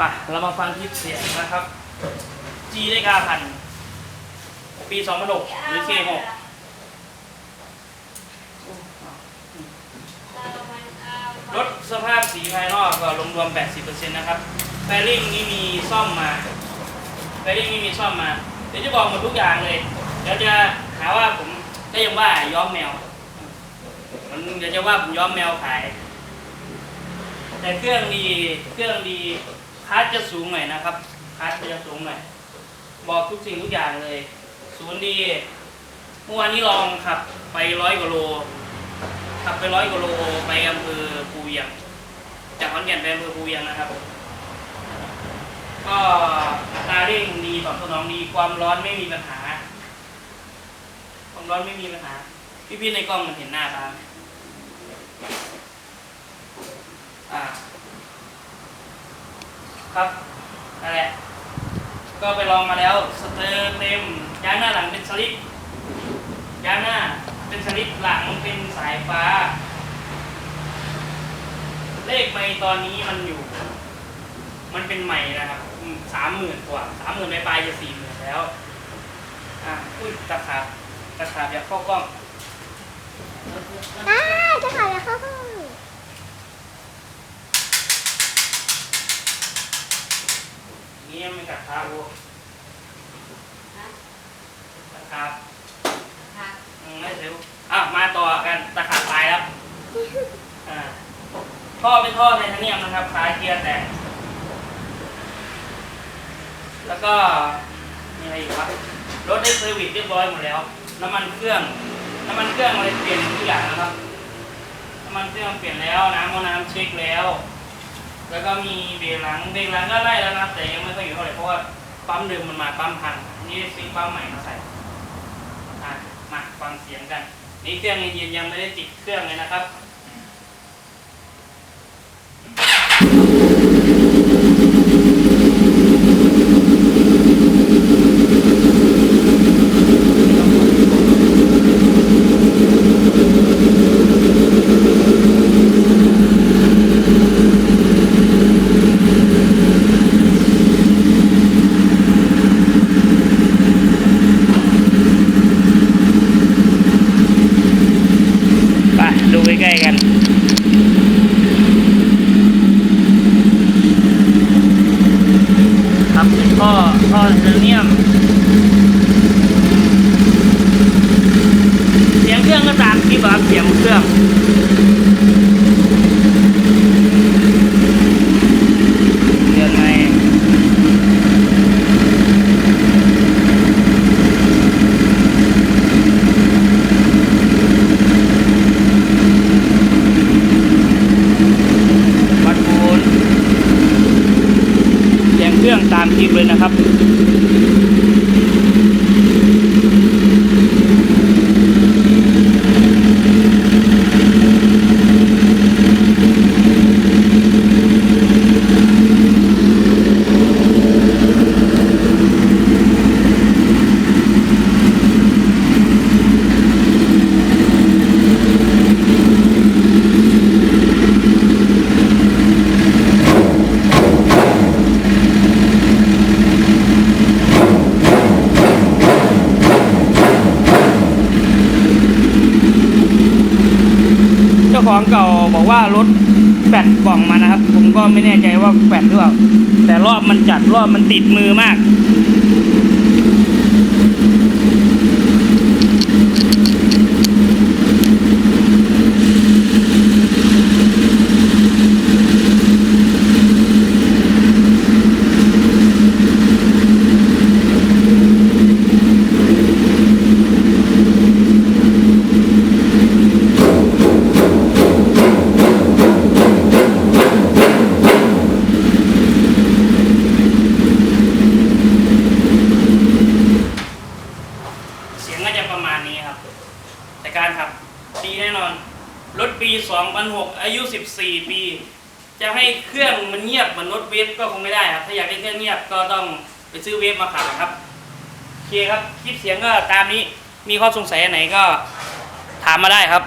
มาเรามาฟังคลิปเสียงนะครับ G ได้กาพัน ปี2006หรือ K6 รถสภาพสีภายนอกก็รวมๆ80%นะครับแฟริ่งนี่มีซ่อมมาแฟริ่งนี่มีซ่อมมา เดี๋ยวจะบอกหมดทุกอย่างเลย เดี๋ยวจะหาว่าผมก็ยังว่าย้อมแมว มันเดี๋ยวจะว่าผมย้อมแมวขาย แต่เครื่องดี เครื่องดี คัสจะสูงหน่อยนะครับคัสจะสูงหน่อย บอกทุกสิ่งทุกอย่างเลยศูนย์ดีเมื่อวานนี้ลองขับไปร้อยกว่าโลขับไปร้อยกว่าโลไปอำเภอภูเวียง จากขอนแก่นไปอำเภอภูเวียงนะครับ ก็ตาเร่งดีตอบสนองดีความร้อนไม่มีปัญหา ความร้อนไม่มีปัญหา พี่ๆในกล้องมันเห็นหน้าบ้าอ่า ครับนั่นแหละก็ไปลองมาแล้วสเตอร์เต็มยางหน้าหลังเป็นสลิปยางหน้าเป็นสลิปหลังเป็นสายฟ้า เลขไม่ตอนนี้มันอยู่ มันเป็นใหม่นะครับสามหมื่นกว่าสามหมื่นปลายจะสี่หมื่นแล้วอะอุ้ยตะขาบตะขาบอยากเข้ากล้อง อ้าจะขายแล้วเข้าห้อง นี่ยังไม่กัดขาวัวตะขาบอืมไม่เร็วอะมาต่อกันตะขาบตายแล้วอ่าท่อเป็นท่อไทเทเนียมนะครับคล้ายเกียร์แต่งแล้วก็มีอะไรอีกวะรถได้เซอร์วิสเรียบร้อยหมดแล้ว น้ำมันเครื่อง น้ำมันเครื่องอะไรเปลี่ยนทุกอย่างนะครับ น้ำมันเครื่องเปลี่ยนแล้ว น้ำเอาน้ำเช็คแล้ว แล้วก็มีเบรกหลังเบรกหลังก็ไล่แล้วนะแต่ยังไม่ค่อยอยู่เท่าไหร่เพราะว่าปั๊มเดิมมันมาปั๊มพังอันนี่ซื้อปั๊มใหม่มาใส่อะมาฟังเสียงกัน นี่เครื่องยังยืนยังไม่ได้ติดเครื่องเลยนะครับ ไปดูใกล้ๆกัน ครับท่ อท่อเซเนียม เสียงเครื่องก็ตามคลิปครับเสียงเครื่อง เดือนไหนวัดปูนเสียงเครื่องตามคลิปเลยนะครับ ของเก่าบอกว่ารถแปดกล่องมานะครับ ผมก็ไม่แน่ใจว่าแปดหรือเปล่าแต่รอบมันจัดรอบมันติดมือมาก เสียงก็จะประมาณ นี้ครับ แต่การขับดีแน่นอน รถปี 2006 อายุ 14 ปี จะให้เครื่องมันเงียบเหมือนรถเวฟก็คงไม่ได้ครับ ถ้าอยากได้เครื่องเงียบก็ต้องไปซื้อเวฟมาขับครับโอเคครับ คลิปเสียงก็ตามนี้ มีข้อสงสัยไหนก็ถามมาได้ครับ